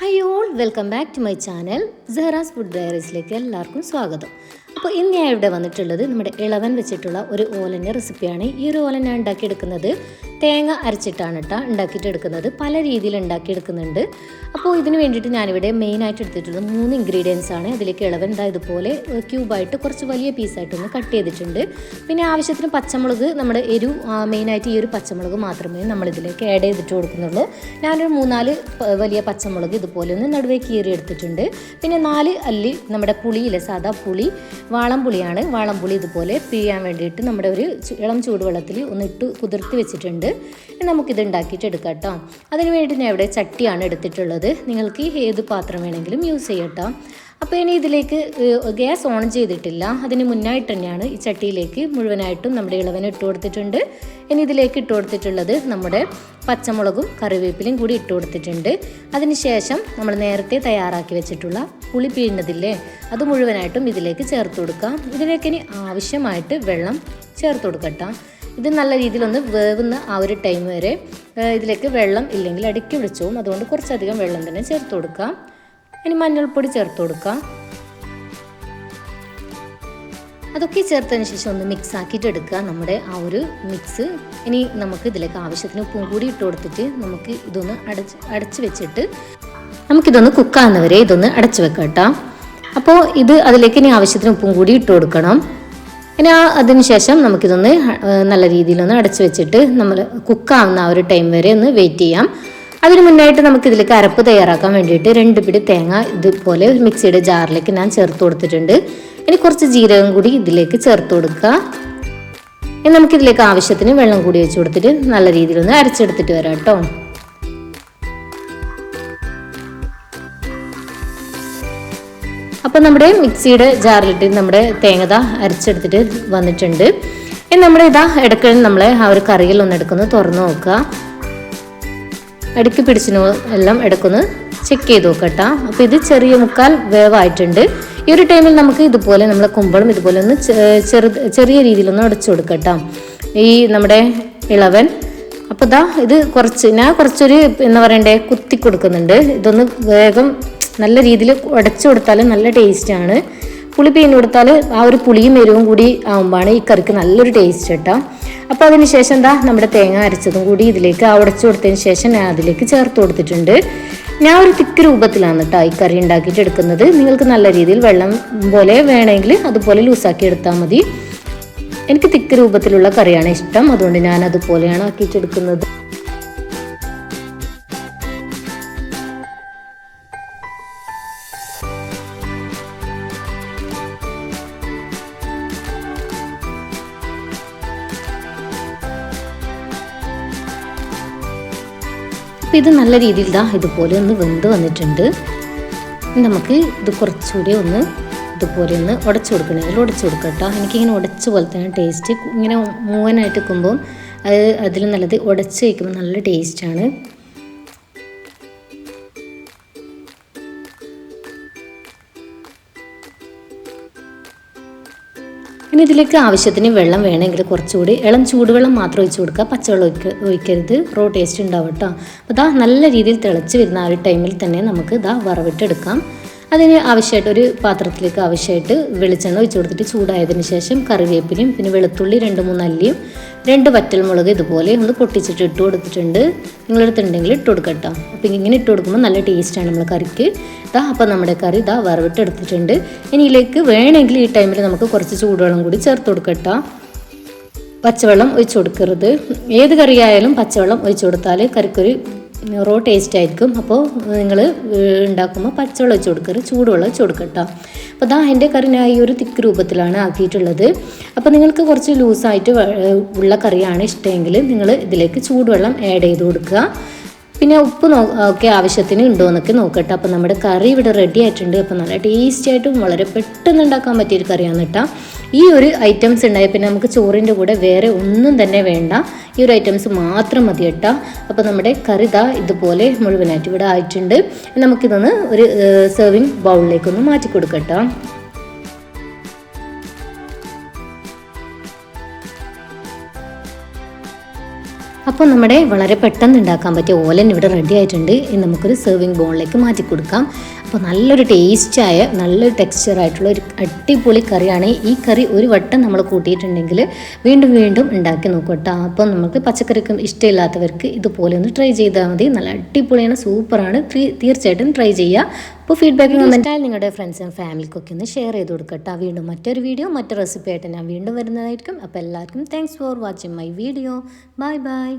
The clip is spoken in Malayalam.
Hi all welcome back to my channel Sehra's food ഡയറീസിലേക്ക് എല്ലാവർക്കും സ്വാഗതം. അപ്പോൾ ഇന്ന് ഞാൻ ഇവിടെ വന്നിട്ടുള്ളത് നമ്മുടെ ഇളവൻ വെച്ചിട്ടുള്ള ഒരു ഓലന്റെ റെസിപ്പിയാണ്. ഈ ഒരു ഓലൻ ഞാൻ ഉണ്ടാക്കിയെടുക്കുന്നത് തേങ്ങ അരച്ചിട്ടാണ് കേട്ടോ ഉണ്ടാക്കിയിട്ട് എടുക്കുന്നത് പല രീതിയിൽ ഉണ്ടാക്കിയെടുക്കുന്നുണ്ട്. അപ്പോൾ ഇതിന് വേണ്ടിയിട്ട് ഞാനിവിടെ മെയിനായിട്ട് എടുത്തിട്ടുള്ളത് മൂന്ന് ഇൻഗ്രീഡിയൻസ് ആണ്. അതിലേക്ക് ഇളവൻ ഇതാ ഇതുപോലെ ക്യൂബായിട്ട് കുറച്ച് വലിയ പീസായിട്ടൊന്ന് കട്ട് ചെയ്തിട്ടുണ്ട്. പിന്നെ ആവശ്യത്തിന് പച്ചമുളക് നമ്മുടെ എരു മെയിനായിട്ട് ഈ ഒരു പച്ചമുളക് മാത്രമേ നമ്മളിതിലേക്ക് ആഡ് ചെയ്തിട്ട് കൊടുക്കുന്നുള്ളൂ. ഞാനൊരു മൂന്നാൽ വലിയ പച്ചമുളക് ഇതുപോലെ ഒന്ന് നടുവേ കീറി എടുത്തിട്ടുണ്ട് പിന്നെ നാല് അല്ലി നമ്മുടെ പുളിയിലെ സാധാ പുളി വാളം വാളംപുളി ഇതുപോലെ പിഴിയാൻ വേണ്ടിയിട്ട് നമ്മുടെ ഒരു ഇളം ചൂടുവെള്ളത്തിൽ ഒന്ന് ഇട്ട് കുതിർത്തി വെച്ചിട്ടുണ്ട്. നമുക്കിത് ഉണ്ടാക്കിയിട്ട് എടുക്കാം കേട്ടോ അതിന് വേണ്ടി ഞാൻ ഇവിടെ ചട്ടിയാണ് എടുത്തിട്ടുള്ളത്. നിങ്ങൾക്ക് ഏത് പാത്രം വേണമെങ്കിലും യൂസ് ചെയ്യട്ടോ അപ്പോൾ ഇനി ഇതിലേക്ക് ഗ്യാസ് ഓൺ ചെയ്തിട്ടില്ല. അതിന് മുന്നായിട്ട് തന്നെയാണ് ഈ ചട്ടിയിലേക്ക് മുഴുവനായിട്ടും നമ്മുടെ ഇളവന് ഇട്ട് കൊടുത്തിട്ടുണ്ട്. ഇനി ഇതിലേക്ക് ഇട്ട് കൊടുത്തിട്ടുള്ളത് നമ്മുടെ പച്ചമുളകും കറിവേപ്പിലയും കൂടി ഇട്ട് കൊടുത്തിട്ടുണ്ട്. അതിനുശേഷം നമ്മൾ നേരത്തെ തയ്യാറാക്കി വെച്ചിട്ടുള്ള പുളി പിഴിഞ്ഞതില്ലേ അത് മുഴുവനായിട്ടും ഇതിലേക്ക് ചേർത്ത് കൊടുക്കാം. ഇതിലേക്ക് ഇനി ആവശ്യമായിട്ട് വെള്ളം ചേർത്ത് കൊടുക്കട്ടോ ഇത് നല്ല രീതിയിലൊന്ന് വേവുന്ന ആ ഒരു ടൈം വരെ ഇതിലേക്ക് വെള്ളം ഇല്ലെങ്കിൽ അടുക്കി വിളിച്ചു അതുകൊണ്ട് കുറച്ചധികം വെള്ളം തന്നെ ചേർത്ത് കൊടുക്കാം. ഇനി മഞ്ഞൾപ്പൊടി ചേർത്ത് കൊടുക്കാം. അതൊക്കെ ചേർത്തതിന് ശേഷം ഒന്ന് മിക്സ് ആക്കിയിട്ട് എടുക്കുക. നമ്മുടെ ആ ഒരു മിക്സ് ഇനി നമുക്ക് ഇതിലേക്ക് ആവശ്യത്തിന് ഉപ്പും കൂടി ഇട്ട് കൊടുത്തിട്ട് നമുക്ക് ഇതൊന്ന് അടച്ച് അടച്ച് വെച്ചിട്ട് നമുക്കിതൊന്ന് കുക്കാവുന്നവരെ ഇതൊന്ന് അടച്ചു വെക്കാം കേട്ടോ. അപ്പോൾ ഇത് അതിലേക്ക് ഇനി ആവശ്യത്തിന് ഉപ്പും കൂടി ഇട്ട് കൊടുക്കണം. ഇനി ആ അതിന് ശേഷം നമുക്കിതൊന്ന് നല്ല രീതിയിലൊന്ന് അടച്ചു വെച്ചിട്ട് നമ്മൾ കുക്കാവുന്ന ആ ഒരു ടൈം വരെ ഒന്ന് വെയിറ്റ് ചെയ്യാം. അതിന് മുന്നായിട്ട് നമുക്ക് ഇതിലേക്ക് അരപ്പ് തയ്യാറാക്കാൻ വേണ്ടിയിട്ട് രണ്ട് പിടി തേങ്ങ ഇതുപോലെ മിക്സിയുടെ ജാറിലേക്ക് ഞാൻ ചേർത്ത് കൊടുത്തിട്ടുണ്ട്. ഇനി കുറച്ച് ജീരകം കൂടി ഇതിലേക്ക് ചേർത്ത് കൊടുക്കുക. ഇനി നമുക്കിതിലേക്ക് ആവശ്യത്തിന് വെള്ളം കൂടി വെച്ച് കൊടുത്തിട്ട് നല്ല രീതിയിലൊന്ന് അരച്ചെടുത്തിട്ട് വരാം കേട്ടോ. അപ്പോൾ നമ്മുടെ മിക്സിയുടെ ജാറിലിട്ട് നമ്മുടെ തേങ്ങത അരച്ചെടുത്തിട്ട് വന്നിട്ടുണ്ട്. ഇനി നമ്മുടെ ഇതാ ഇടയ്ക്ക് നമ്മൾ ആ ഒരു കറിയിൽ ഒന്ന് എടുക്കുന്നു തുറന്നു നോക്കുക. ഇടയ്ക്ക് പിടിച്ചിനോ എല്ലാം ഇടയ്ക്കൊന്ന് ചെക്ക് ചെയ്ത് നോക്കട്ടാ അപ്പോൾ ഇത് ചെറിയ മുക്കാൽ വേവായിട്ടുണ്ട്. ഈ ഒരു ടൈമിൽ നമുക്ക് ഇതുപോലെ നമ്മളെ കുമ്പളം ഇതുപോലെ ഒന്ന് ചെറു ചെറിയ രീതിയിലൊന്ന് അടച്ചു കൊടുക്കട്ടോ ഈ നമ്മുടെ ഇളവൻ അപ്പോൾ ഇതാ ഇത് കുറച്ച് ഞാൻ കുറച്ചൊരു എന്താ പറയണ്ടേ കുത്തി കൊടുക്കുന്നുണ്ട്. ഇതൊന്ന് വേഗം നല്ല രീതിയിൽ ഉടച്ചു കൊടുത്താൽ നല്ല ടേസ്റ്റാണ് പുളി പിഴിഞ്ഞ് കൊടുത്താൽ ആ ഒരു പുളിയും എരിവും കൂടി ആകുമ്പോഴാണ് ഈ കറിക്ക് നല്ലൊരു ടേസ്റ്റ് കേട്ടോ അപ്പോൾ അതിന് ശേഷം എന്താ നമ്മുടെ തേങ്ങ അരച്ചതും കൂടി ഇതിലേക്ക് ആ ഉടച്ചു കൊടുത്തതിന് ശേഷം ഞാൻ അതിലേക്ക് ചേർത്ത് കൊടുത്തിട്ടുണ്ട്. ഞാൻ ഒരു തിക്ക് രൂപത്തിലാണ് കേട്ടോ ഈ കറി ഉണ്ടാക്കിയിട്ട് എടുക്കുന്നത്. നിങ്ങൾക്ക് നല്ല രീതിയിൽ വെള്ളം പോലെ വേണമെങ്കിൽ അതുപോലെ ലൂസാക്കി എടുത്താൽ മതി. എനിക്ക് തിക്ക് രൂപത്തിലുള്ള കറിയാണ് ഇഷ്ടം. അതുകൊണ്ട് ഞാൻ അതുപോലെയാണ് ആക്കിയിട്ടെടുക്കുന്നത് അപ്പോൾ ഇത് നല്ല രീതിയിൽ ദാ ഇതുപോലെ ഒന്ന് വെന്ത് വന്നിട്ടുണ്ട്. നമുക്ക് ഇത് കുറച്ചുകൂടി ഒന്ന് ഇതുപോലെ ഒന്ന് ഉടച്ചു കൊടുക്കണം. അതിൽ ഉടച്ചു കൊടുക്കാം കേട്ടോ. എനിക്കിങ്ങനെ ഉടച്ച പോലെ തന്നെ ടേസ്റ്റ് ഇങ്ങനെ മൂവനായിട്ട് വെക്കുമ്പോൾ അത് അതിൽ നല്ലത് ഉടച്ച് വയ്ക്കുമ്പോൾ നല്ല ടേസ്റ്റാണ് ഇനി ഇതിലേക്ക് ആവശ്യത്തിന് വെള്ളം വേണമെങ്കിൽ കുറച്ചുകൂടി ഇളം ചൂടുവെള്ളം മാത്രം ഒഴിച്ചു കൊടുക്കുക. പച്ചവെള്ളം ഒഴിക്ക ഒഴിക്കരുത്. റോ ടേസ്റ്റ് ഉണ്ടാവും കേട്ടോ. അപ്പോൾ ഇതാ നല്ല രീതിയിൽ തിളച്ച് വരുന്ന ആ ഒരു ടൈമിൽ തന്നെ നമുക്ക് ഇതാ വറവിട്ടെടുക്കാം. അതിന് ആവശ്യമായിട്ട് ഒരു പാത്രത്തിലേക്ക് ആവശ്യമായിട്ട് വെളിച്ചെണ്ണ ഒഴിച്ച് കൊടുത്തിട്ട് ചൂടായതിന് ശേഷം കറിവേപ്പിലയും പിന്നെ വെളുത്തുള്ളി രണ്ട് മൂന്ന് അല്ലിയും രണ്ട് വറ്റൽമുളക് ഇതുപോലെ ഒന്ന് പൊട്ടിച്ചിട്ട് ഇട്ട് കൊടുത്തിട്ടുണ്ട്. നിങ്ങളെടുത്തുണ്ടെങ്കിൽ ഇട്ട് കൊടുക്കട്ടോ അപ്പോൾ ഇങ്ങനെ ഇട്ട് കൊടുക്കുമ്പോൾ നല്ല ടേസ്റ്റാണ് നമ്മൾ കറിക്ക്. ഇതാ അപ്പോൾ നമ്മുടെ കറി ഇതാ വറവിട്ട് എടുത്തിട്ടുണ്ട് ഇനി ഇതിലേക്ക് വേണമെങ്കിൽ ഈ ടൈമിൽ നമുക്ക് കുറച്ച് ചൂടുവെള്ളം കൂടി ചേർത്ത് കൊടുക്കട്ടോ പച്ചവെള്ളം ഒഴിച്ചു കൊടുക്കരുത്. ഏത് കറിയായാലും പച്ചവെള്ളം ഒഴിച്ചു കൊടുത്താൽ കറിക്കൊരു റോ ടേസ്റ്റ് ആയിരിക്കും. അപ്പോൾ നിങ്ങൾ ഉണ്ടാക്കുമ്പോൾ പച്ചവെള്ളം വെച്ച് കൊടുക്കരുത് ചൂടുവെള്ളം വെച്ച് കൊടുക്കുക കേട്ടോ അപ്പോൾ ദാ എന്റെ കറി ഞാൻ ഈ ഒരു തിക്ക് രൂപത്തിലാണ് ആക്കിയിട്ടുള്ളത്. അപ്പോൾ നിങ്ങൾക്ക് കുറച്ച് ലൂസായിട്ട് ഉള്ള കറിയാണ് ഇഷ്ടമെങ്കിൽ നിങ്ങൾ ഇതിലേക്ക് ചൂടുവെള്ളം ആഡ് ചെയ്ത് കൊടുക്കുക. പിന്നെ ഉപ്പ് നോ ഒക്കെ ആവശ്യത്തിന് ഉണ്ടോ എന്നൊക്കെ നോക്കട്ടെ. അപ്പോൾ നമ്മുടെ കറി ഇവിടെ റെഡി ആയിട്ടുണ്ട്. അപ്പോൾ നല്ല ടേസ്റ്റി ആയിട്ടും വളരെ പെട്ടെന്ന് ഉണ്ടാക്കാൻ പറ്റിയൊരു കറിയാണ് കേട്ടോ ഈ ഒരു ഐറ്റംസ് ഉണ്ടായി. പിന്നെ നമുക്ക് ചോറിന്റെ കൂടെ വേറെ ഒന്നും തന്നെ വേണ്ട. ഈ ഒരു ഐറ്റംസ് മാത്രം മതി കേട്ടോ. അപ്പോൾ നമ്മുടെ കറിത ഇതുപോലെ മുഴുവനായിട്ട് ഇവിടെ ആയിട്ടുണ്ട്. നമുക്കിതൊന്ന് ഒരു സെർവിങ് ബൗളിലേക്കൊന്ന് മാറ്റി കൊടുക്കട്ടോ അപ്പോൾ നമ്മുടെ വളരെ പെട്ടെന്ന് ഉണ്ടാക്കാൻ പറ്റിയ ഓലൻ ഇവിടെ റെഡി ആയിട്ടുണ്ട്. ഇനി നമുക്കൊരു സെർവിങ് ബോളിലേക്ക് മാറ്റി കൊടുക്കാം. അപ്പോൾ നല്ലൊരു ടേസ്റ്റായ നല്ലൊരു ടെക്സ്ചർ ആയിട്ടുള്ള ഒരു അടിപൊളി കറിയാണ് ഈ കറി ഒരു വട്ടം നമ്മൾ കൂട്ടിയിട്ടുണ്ടെങ്കിൽ വീണ്ടും വീണ്ടും ഉണ്ടാക്കി നോക്കും കേട്ടോ. അപ്പോൾ നമുക്ക് പച്ചക്കറിക്ക് ഇഷ്ടമില്ലാത്തവർക്ക് ഇതുപോലെ ഒന്ന് ട്രൈ ചെയ്താൽ മതി. നല്ല അടിപൊളിയാണ് സൂപ്പറാണ് തീർച്ചയായിട്ടും ട്രൈ ചെയ്യുക അപ്പോൾ ഫീഡ്ബാക്ക് കമന്റായാലും നിങ്ങളുടെ ഫ്രണ്ട്സും ഫാമിലിക്കൊക്കെ ഒന്ന് ഷെയർ ചെയ്ത് കൊടുക്കട്ടോ. വീണ്ടും മറ്റൊരു വീഡിയോ മറ്റൊരു റെസിപ്പി ആയിട്ട് ഞാൻ വീണ്ടും വരുന്നതായിരിക്കും. അപ്പോൾ എല്ലാവർക്കും thanks for watching my video bye bye